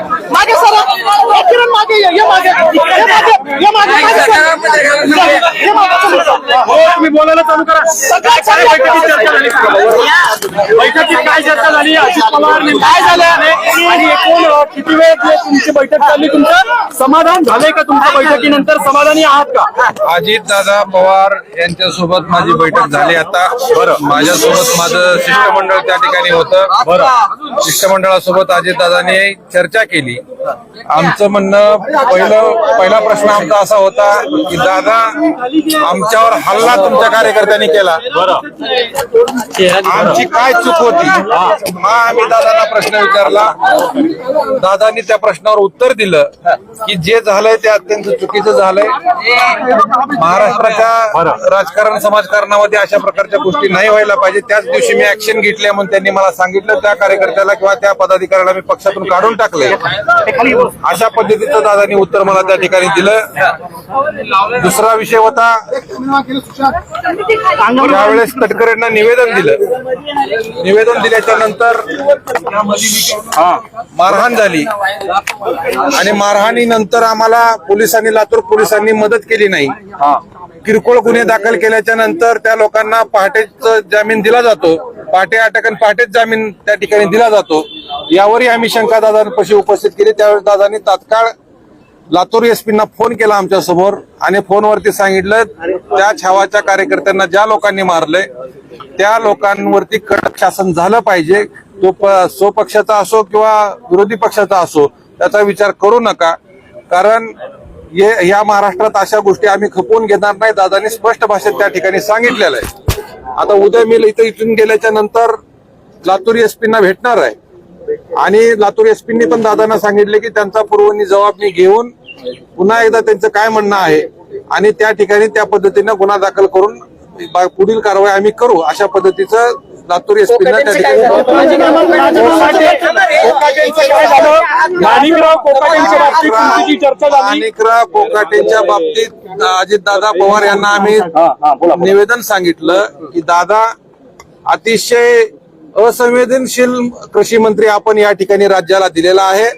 मागे मागे सर किरण मागे ये मागे ये मागे ये मागे. ये मागे. हो तुम्ही बोलायला चालू करा. काय बैठकीत चर्चा झाली बैठकीत काय चर्चा झाली? अजित पवार काय झालं? आणि एकूण किती वेळ जे तुमची बैठक चालली? तुमचं समाधान झालंय का तुमच्या बैठकीनंतर? समाधानी आहात का? अजित दादा पवार यांच्या सोबत माझी बैठक झाली आता. बरं. माझ्यासोबत माझं शिष्टमंडळ त्या ठिकाणी होतं. बरं. शिष्टमंडळासोबत अजित दादाने चर्चा केली. आमचं म्हणणं पहिलं पहिला प्रश्न आमचा असा होता की दादा आमच्यावर हल्ला तुमच्या कार्यकर्त्यांनी केला. आमची काय चूक होती? हा. आम्ही दादांना प्रश्न विचारला. दादांनी त्या प्रश्नावर उत्तर दिलं की जे झालंय ते अत्यंत चुकीचं झालंय. महाराष्ट्राच्या राजकारण समाजकारणामध्ये अशा प्रकारच्या गोष्टी नाही व्हायला पाहिजे. त्याच दिवशी मी ऍक्शन घेतली म्हणून त्यांनी मला सांगितलं. त्या कार्यकर्त्याला किंवा त्या पदाधिकाऱ्याला मी पक्षातून काढून टाकलंय अशा पद्धतीचं दादांनी उत्तर मला त्या ठिकाणी दिलं. दुसरा विषय होता त्यावेळेस तटकरेंना निवेदन दिलं निवेदन दिल्याच्या नंतर मारहाण झाली. आणि मारहाणीनंतर आम्हाला पोलिसांनी लातूर पोलिसांनी मदत केली नाही. किरकोळ गुन्हे दाखल केल्याच्यानंतर त्या लोकांना पहाटेच जामीन दिला जातो. पहाटे अटक आणि पहाटेच जामीन त्या ठिकाणी दिला जातो. यावरही आम्ही शंका दादांपाशी उपस्थित केली. त्यावेळेस दादांनी तात्काळ लातूर एसपींना फोन केला आमच्यासमोर आणि फोनवरती सांगितलं त्या छावाच्या कार्यकर्त्यांना ज्या लोकांनी मारलंय त्या लोकांवरती कडक शासन झालं पाहिजे. तो प- स्वपक्षाचा असो किंवा विरोधी पक्षाचा असो त्याचा विचार करू नका. कारण ये या महाराष्ट्रात अशा गोष्टी आम्ही खपवून घेणार नाही दादांनी स्पष्ट भाषेत त्या ठिकाणी सांगितलेलं आहे. आता उद्या मी इथं इथून गेल्याच्यानंतर लातूर एसपींना भेटणार आहे. आणि लातूर एसपींनी पण दादांना सांगितले की त्यांचा पूर्वनी जबाब मी घेऊन पुन्हा एकदा त्यांचं काय म्हणणं आहे आणि त्या ठिकाणी त्या पद्धतीनं गुन्हा दाखल करून पुढील कारवाई आम्ही करू अशा पद्धतीचं लातूर एसपींना त्या कोकाटेंचं काय झालं? माणिकराव कोकाटेंच्या बाबतीत तुमची जी चर्चा झाली. माणिकराव कोकाटेंच्या बाबतीत अजित दादा पवार यांना आम्ही निवेदन सांगितलं की दादा अतिशय असंवेदनशील कृषी मंत्री आपण या ठिकाणी राज्याला दिलेला आहे.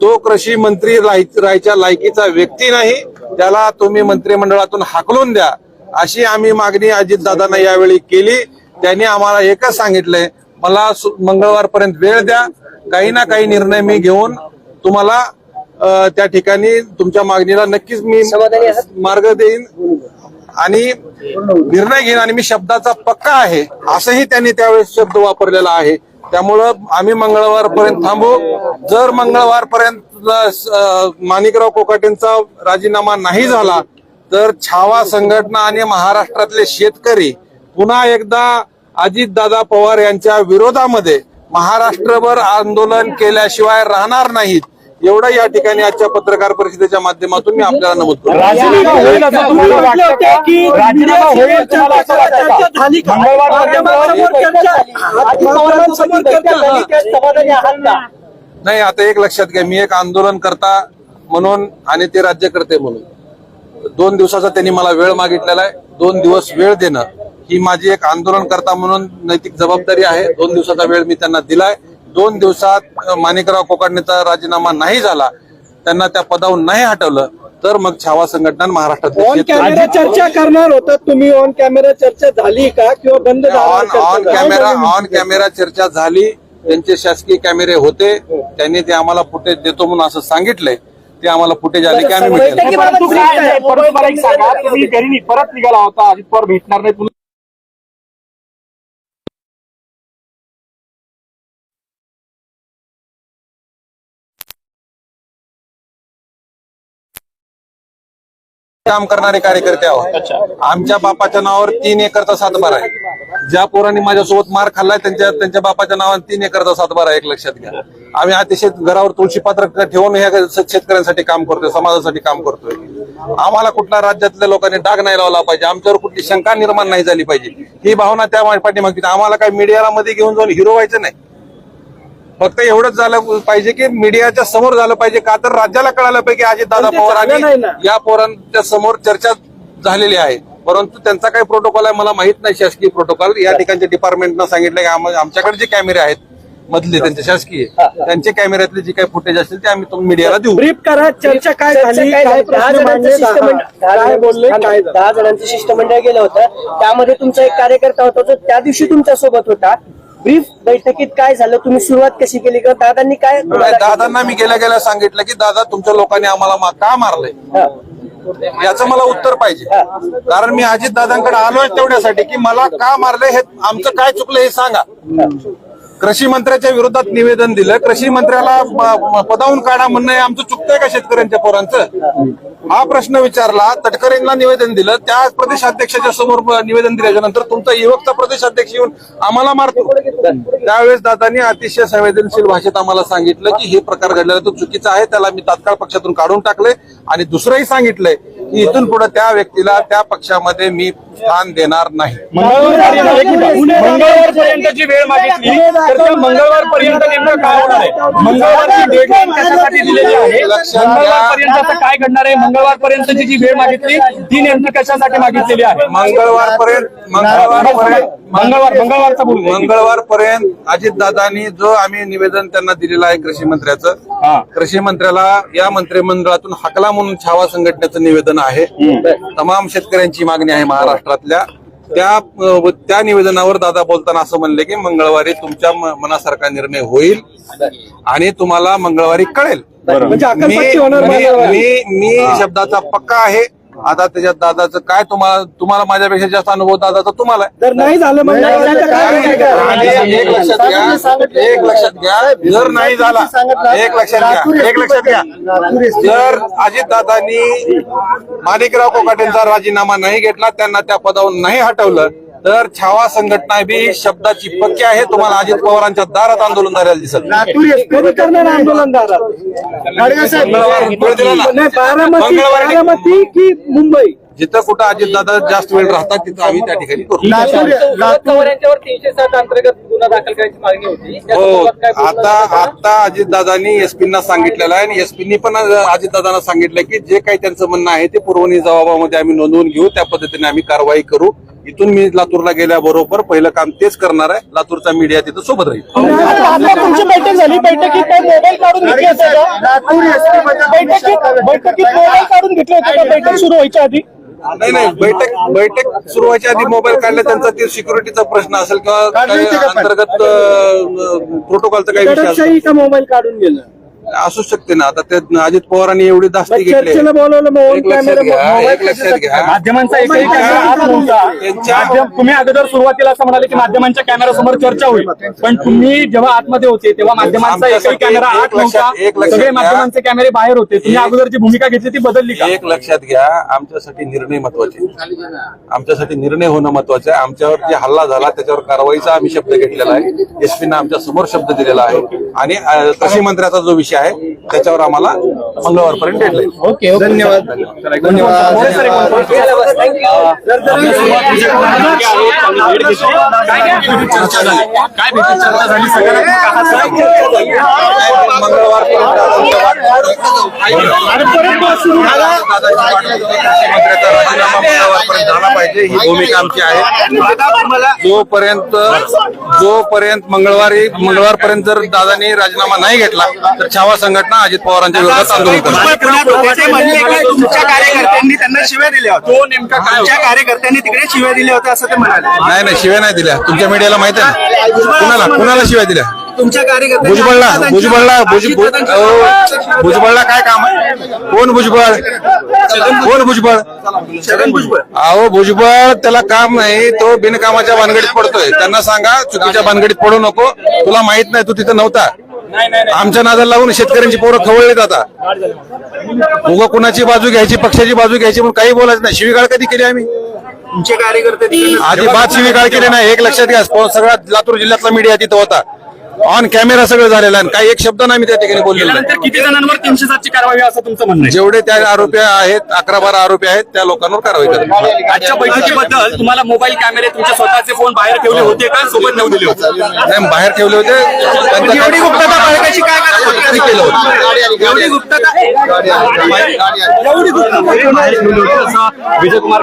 तो कृषी मंत्री राहाय- राहायच्या लायकीचा व्यक्ती नाही. त्याला तुम्ही मंत्रिमंडळातून हाकलून द्या. अशी आम्ही मागणी अजितदादांना यावेळी केली. त्यांनी आम्हाला एकच सांगितलंय. मला मंगळवारपर्यंत वेळ द्या. काही ना काही निर्णय मी घेऊन तुम्हाला त्या ठिकाणी तुमच्या मागणीला नक्कीच मी मार्ग देईन आणि निर्णय घेईन आणि मी शब्दाचा पक्का आहे. असंही त्यांनी त्यावेळेस शब्द वापरलेला आहे. त्यामुळं आम्ही मंगळवारपर्यंत थांबू. जर मंगळवारपर्यंत माणिकराव कोकाटेंचा राजीनामा नाही झाला तर छावा संघटना आणि महाराष्ट्रातले शेतकरी पुन्हा एकदा अजितदादा पवार यांच्या विरोधामध्ये महाराष्ट्रभर आंदोलन केल्याशिवाय राहणार नाहीत. एवढं या ठिकाणी आजच्या पत्रकार परिषदेच्या माध्यमातून मी आपल्याला नमूद करतो? नाही आता एक लक्षात घ्या. मी एक आंदोलन करता म्हणून आणि ते राज्यकर्ते म्हणून. दोन दिवसाचा त्यांनी मला वेळ मागितलेला आहे. दोन दिवस वेळ देणं ही माझी एक आंदोलन करता म्हणून नैतिक जबाबदारी आहे. दोन दिवसाचा वेळ मी त्यांना दिलाय. दोन दिवसात माणिकराव कोकाडणेचा राजीनामा नाही झाला त्यांना त्या पदावरून नाही हटवलं तर मग छावा संघटना महाराष्ट्रात ऑन कॅमेरा चर्चा करणार होता तुम्ही ऑन कॅमेरा चर्चा झाली का किंवा बंद on on camera on camera चर्चा झाली त्यांचे शासकीय कॅमेरे होते त्यांनी ते आम्हाला फुटेज देतो म्हणून असं सांगितलंय ते आम्हाला फुटेज आले की आम्ही परत निघाला होता अजित पवार भेटणार नाही काम करणारे कार्यकर्ते आहोत. आमच्या बापाच्या नावावर तीन एकरचा सातबारा आहे. ज्या पोरांनी माझ्यासोबत मार खाल्लाय त्यांच्या त्यांच्या बापाच्या नावावर तीन एकरचा सातबारा आहे, एक लक्षात घ्या. आम्ही अतिशय घरावर तुळशी पात्र ठेवून हे शेतकऱ्यांसाठी काम करतोय समाजासाठी काम करतोय. आम्हाला कुठल्या राज्यातल्या लोकांनी डाग नाही लावला पाहिजे आमच्यावर कुठली शंका निर्माण नाही झाली पाहिजे. ही भावना त्या पाठीमागची. आम्हाला काही मीडियाला मध्ये घेऊन जाऊन हिरो व्हायचं नाही. फक्त एवढंच झालं पाहिजे की मीडियाच्या समोर झालं पाहिजे. का तर राज्याला कळालं पाहिजे की अजित दादा पवार आणि. या पोरांच्या समोर चर्चा झालेली आहे. परंतु त्यांचा काही प्रोटोकॉल आहे मला माहीत नाही शासकीय प्रोटोकॉल या ठिकाणच्या डिपार्टमेंटनं सांगितलं की आम- आमच्याकडे जे कॅमेरे आहेत मधले त्यांचे शासकीय त्यांचे कॅमेऱ्यातले जे काही फुटेज असतील ते आम्ही मीडियाला देऊ. ब्रीफ करा चर्चा काय झालं? दहा जणांचं शिष्टमंडळ गेलं होतं. त्यामध्ये तुमचा एक कार्यकर्ता होता जो त्या दिवशी तुमच्यासोबत होता. ब्रीफ बैठकीत काय झालं? तुम्ही सुरुवात कशी केली किंवा दादांनी काय दादांना मी गेल्या गेल्या सांगितलं की दादा तुमच्या लोकांनी आम्हाला मा- का मारलंय? हा. याचं मला उत्तर पाहिजे. कारण मी अजित दादांकडे आलोय तेवढ्यासाठी की मला का मारले हे आमचं काय चुकलं हे सांगा. कृषी मंत्र्याच्या विरोधात निवेदन दिलं. कृषी मंत्र्याला पदावून काढा म्हणणं हे आमचं चुकतंय का शेतकऱ्यांच्या पोरांचं? हा प्रश्न विचारला तटकरेंना निवेदन दिलं. त्या प्रदेशाध्यक्षाच्या समोर निवेदन दिल्याच्या नंतर तुमचा युवकचा प्रदेशाध्यक्ष येऊन आम्हाला मारतो त्यावेळेस दादांनी अतिशय संवेदनशील भाषेत आम्हाला सांगितलं की हे प्रकार घडलेला तो चुकीचा आहे त्याला मी तात्काळ पक्षातून काढून टाकले आणि दुसरंही सांगितलंय. की इथून पुढे त्या व्यक्तीला त्या पक्षामध्ये मी स्थान देणार नाही. मंगळवार पर्यंत जी वेळ मागितली तर त्या मंगळवार पर्यंत नेमकं काय होणार आहे? मंगळवारची डेडलाईन कशासाठी दिलेली आहे? मंगळवार पर्यंत काय घडणार आहे? मंगळवार पर्यंतची जी वेळ मागितली ती नेमकी कशासाठी मागितलेली आहे? मंगळवार पर्यंत मंगळवार पर्यंत मंगळवार मंगळवारचा बोल मंगळवार पर्यंत अजितदादांनी जो आम्ही निवेदन त्यांना दिलेलं आहे कृषी मंत्र्याचं हा. कृषी मंत्र्याला या मंत्रिमंडळातून हकला म्हणून छावा संघटनेचं निवेदन आहे. तमाम शेतकऱ्यांची मागणी आहे महाराष्ट्रातल्या. त्या त्या निवेदनावर दादा बोलताना असं म्हणले की मंगळवारी तुमच्या मनासारखा निर्णय होईल आणि तुम्हाला मंगळवारी कळेल. म्हणजे मी शब्दाचा पक्का आहे. आता त्याच्यात दादाचं काय तुम्हाला तुम्हाला माझ्यापेक्षा जास्त अनुभव दादाचा तुम्हाला आहे. जर नाही झालं तर काय आणि? एक लक्षात घ्या एक लक्षात घ्या जर नाही झाला एक लक्षात घ्या एक लक्षात घ्या जर अजितदादांनी माणिकराव कोकाटेंचा राजीनामा नाही घेतला त्यांना त्या पदावरून नाही हटवलं तर छावा संघटना बी शब्दाची पक्की आहे. तुम्हाला अजित पवारांच्या दारात आंदोलन झालेलं दिसत. आंदोलन दादा मंगळवार की मुंबई? जिथं कुठं अजितदादा जास्त वेळ राहतात तिथं आम्ही त्या ठिकाणी करू. पवार यांच्यावर तीनशे सात अंतर्गत गुन्हा दाखल करायची मागणी होती. त्या हो आता? आता अजितदादांनी एसपींना सांगितलेलं आहे आणि एसपींनी पण अजितदादांना सांगितलं की जे काही त्यांचं म्हणणं आहे ते पुरवणी जबाबामध्ये आम्ही नोंदवून घेऊ. त्या पद्धतीने आम्ही कारवाई करू. इथून मी लातूरला गेल्याबरोबर पहिलं काम तेच करणार आहे. लातूरचा मीडिया तिथं सोबत राहील. आता तुमची बैठक झाली. बैठकीत मोबाईल काढून घेतले होते का? बैठकीत बैठकीत मोबाईल काढून घेतले होते का? बैठक सुरू व्हायच्या आधी? नाही नाही. बैठक बैठक सुरू व्हायच्या आधी मोबाईल काढला त्यांचा ते सिक्युरिटीचा प्रश्न असेल किंवा अंतर्गत प्रोटोकॉलचा काही विषय मोबाईल काढून गेलं? असू शकते ना. आता ते अजित पवारांनी एवढी धास्ती घेतली. चर्चेला बोलवलं मग एक लक्षात कॅमेरा घ्या एक लक्षात घ्या. माध्यमांचा एकही कॅमेरा आत नव्हता त्यांच्या- माध्यम तुम्ही अगोदर सुरुवातीला असं म्हणाले की माध्यमांच्या कॅमेरा समोर चर्चा होईल. पण तुम्ही जेव्हा आतमध्ये होते तेव्हा माध्यमांचा एकही आमच्यासाठी कॅमेरा एक आत लक्षात- नव्हता. एक लक्षात सगळे घ्या. माध्यमांचे कॅमेरे बाहेर होते. तुम्ही एक- अगोदर जी भूमिका घेतली ती बदलली का? एक लक्षात घ्या आमच्यासाठी निर्णय महत्त्वाचे. आमच्यासाठी निर्णय होणं महत्वाचं आहे. आमच्यावर जे हल्ला झाला त्याच्यावर कारवाईचा आम्ही शब्द घेतलेला आहे. एसपीनं आमच्यासमोर शब्द दिलेला आहे. आणि अं, कृषी मंत्र्याचा जो विषय आहे. त्याच्यावर आम्हाला मंगळवारपर्यंत डेडलाईन ओके ओके धन्यवाद. मोरे सर, एक राजीनामा मंगळवारपर्यंत झाला? पाहिजे ही भूमिका आमची आहे? जोपर्यंत जोपर्यंत मंगळवारी मंगळवारपर्यंत जर दादांनी राजीनामा नाही घेतला तर छावा संघटना अजित पवारांच्या विरोधात आंदोलन करणार ते म्हणले की तुमच्या कार्यकर्त्यांनी त्यांना शिव्या दिल्या होत्या. कार्यकर्त्यांनी तिकडे शिव्या दिल्या होत्या असं ते म्हणाले. नाही नाही शिव्या नाही दिल्या. तुमच्या मीडियाला माहिती आहे कुणाला? कुणाला शिव्या दिल्या? तुमच्या भुजबळला. भुजबळला भुजबळला काय काम आहे? कोण भुजबळ? कोण भुजबळ. अहो भुजबळ त्याला काम नाही. तो बिनकामाच्या भानगडीत पडतोय. त्यांना सांगा चुकीच्या भानगडीत पडू नको. तुला माहीत नाही तू तिथं नव्हता. आमच्या नादाला लागून शेतकऱ्यांची पोरं खवळलीत आता. उगा कुणाची बाजू घ्यायची पक्षाची बाजू घ्यायची म्हणून काही बोलायचं नाही. शिवीगाळ कधी केली आम्ही? तुमचे कार्यकर्ते तिकडे अजिबात शिवीगाळ केली नाही. एक लक्षात घ्या सगळा लातूर जिल्ह्यातला मीडिया तिथं होता. ऑन कॅमेरा सगळं झालेला आहे काही एक शब्द नाही मी त्या ठिकाणी बोललेलो नाही. त्यानंतर किती जणांवर तीनशे सातची कारवाई असं तुमचं म्हणणं आहे? जेवढे त्या आरोपी आहेत अकरा बारा आरोपी आहेत त्या लोकांवर कारवाई करेल आजच्या बैठकीबद्दल तुम्हाला मोबाईल कॅमेरे तुमचे स्वतःचे फोन बाहेर ठेवले होते का? सोबत नेऊ दिले होते? नाही बाहेर ठेवले होते. त्यांचं एवढी काय- गुप्तता बाळगायची काय गरज होती? ते केलं होतं एवढी गुप्तता बाहेर ठेवले होते असं विजय कुमार